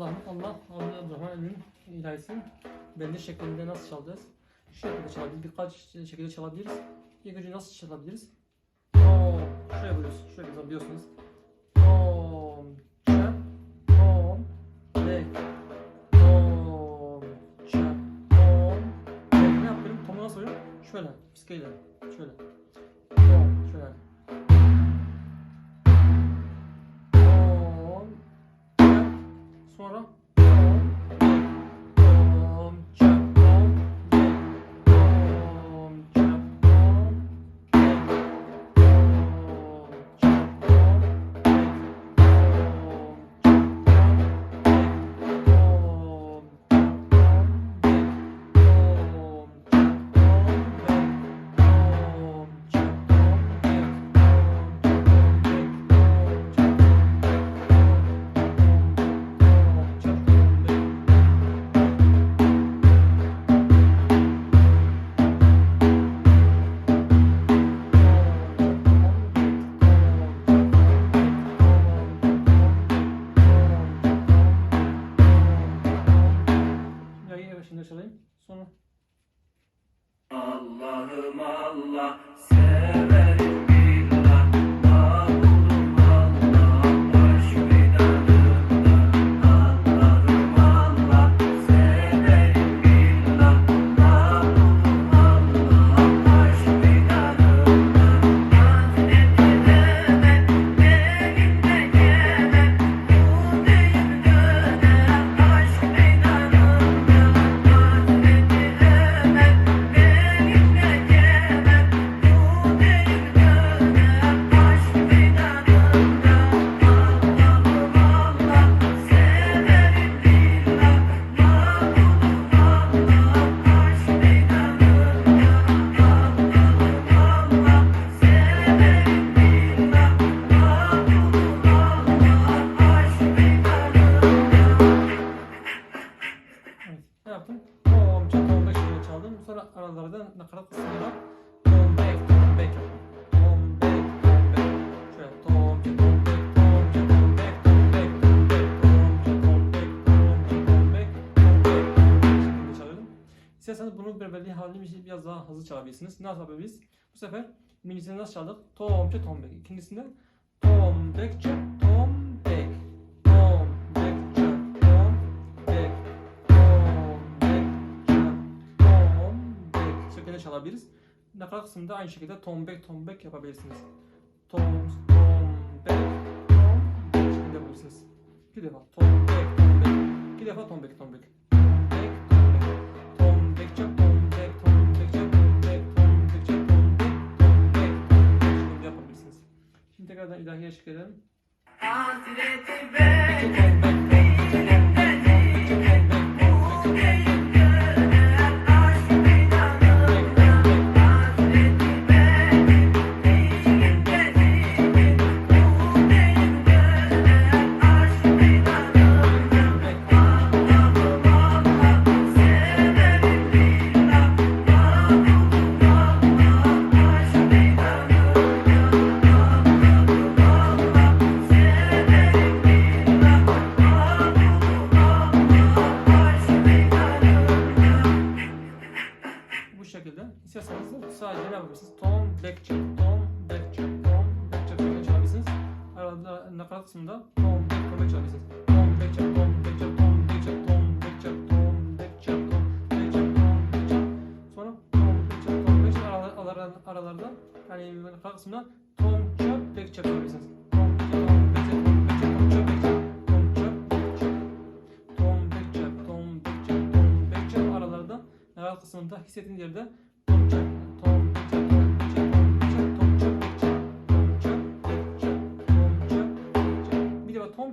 Allah'ım Allah Hamdülillah Rahmanülüm ilahisin. Bende şeklinde nasıl çalacağız? Şu şekilde çalabiliriz. Birkaç şekilde çalabiliriz. İlk önce nasıl çalabiliriz? Oo, şöyle yapıyoruz. Şöyle yapabiliyorsunuz. Om, ça, om, re. Om, ça, om, re. Ne yapıyorum? Tomu nasıl Şöyle. Psikeyle. Şöyle. sonra biraz daha hızlı çalabilirsiniz. Ne yapabiliriz? Bu sefer minisini nasıl çaldık? Tom çe tom bek. İkincisinde tom bek çe tom bek. Tom bek çe tom bek. Tom bek çe tom bek. Şekilde çalabiliriz. Nakal kısmında aynı şekilde tom bek tom bek yapabilirsiniz. Tom tom bek tom bek şeklinde bulursunuz. Bir defa tom bek tom bek. İki defa tom bek tom bek. Bismillahirrahmanirrahim. aslında tom tombeça mesela. Tombeça, tombeça, tombeça, tombeça, tombeça, tombeça, tombeça. Sonra tombeça, tombeça aralar, aralarda yani kısmında tomça, bekça koyabilirsiniz. aralarda kısmında hissettiğiniz yerde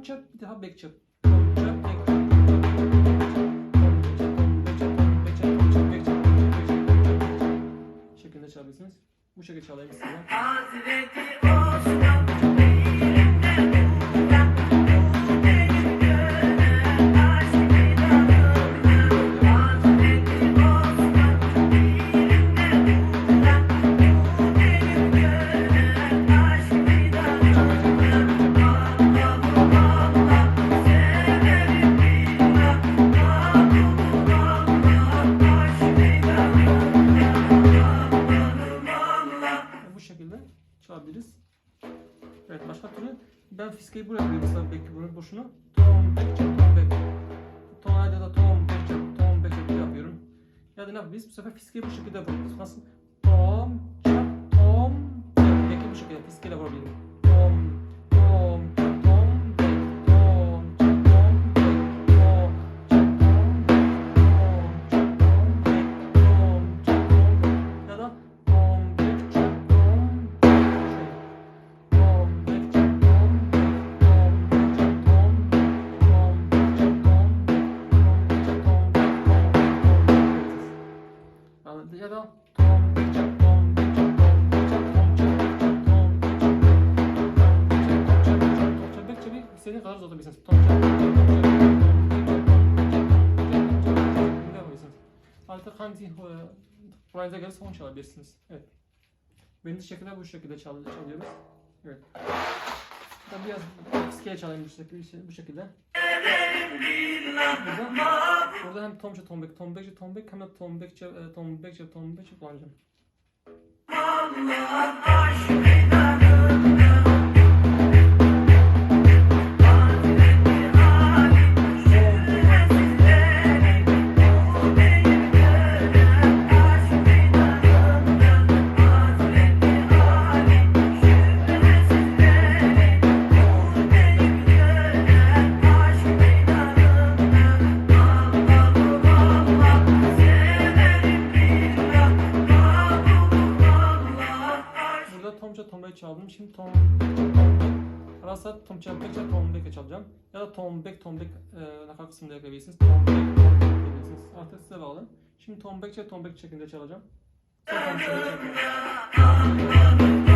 tam bir daha back çak. şekilde çalabilirsiniz. Bu şekilde çalayım size. Çalabiliriz. Evet başka türlü ben fiskeyi buraya koyuyorum mesela bek bunu boşuna. Tom bek çek tom bek. Tonalde ya da tom bek çek tom bek çek yapıyorum. Ya da ne yapabiliriz? Bu sefer fiskeyi bu şekilde vurabiliriz. Nasıl? Tom çek tom bek. Beki bu şekilde fiskeyle vurabilirim. Artık hangi e, kulağınıza gelirse onu çalabilirsiniz. Evet. Benim şekilde bu şekilde çal çalıyoruz. Evet. Ben biraz skate çalayım bu şekilde. Bu şekilde. Burada, burada hem tomça tombek tombekçe tombek hem de tombekçe e, tombekçe tombekçe kullanacağım. Tombek çaldım. Şimdi tom tombek. Arası tomça bekçe tombek çalacağım. Ya da tombek tombek e, nakarat kısmında yapabilirsiniz. Tombek yapabilirsiniz. Artık size bağlı. Şimdi tombekçe tombek şeklinde çalacağım. Sonra tombek çalacağım.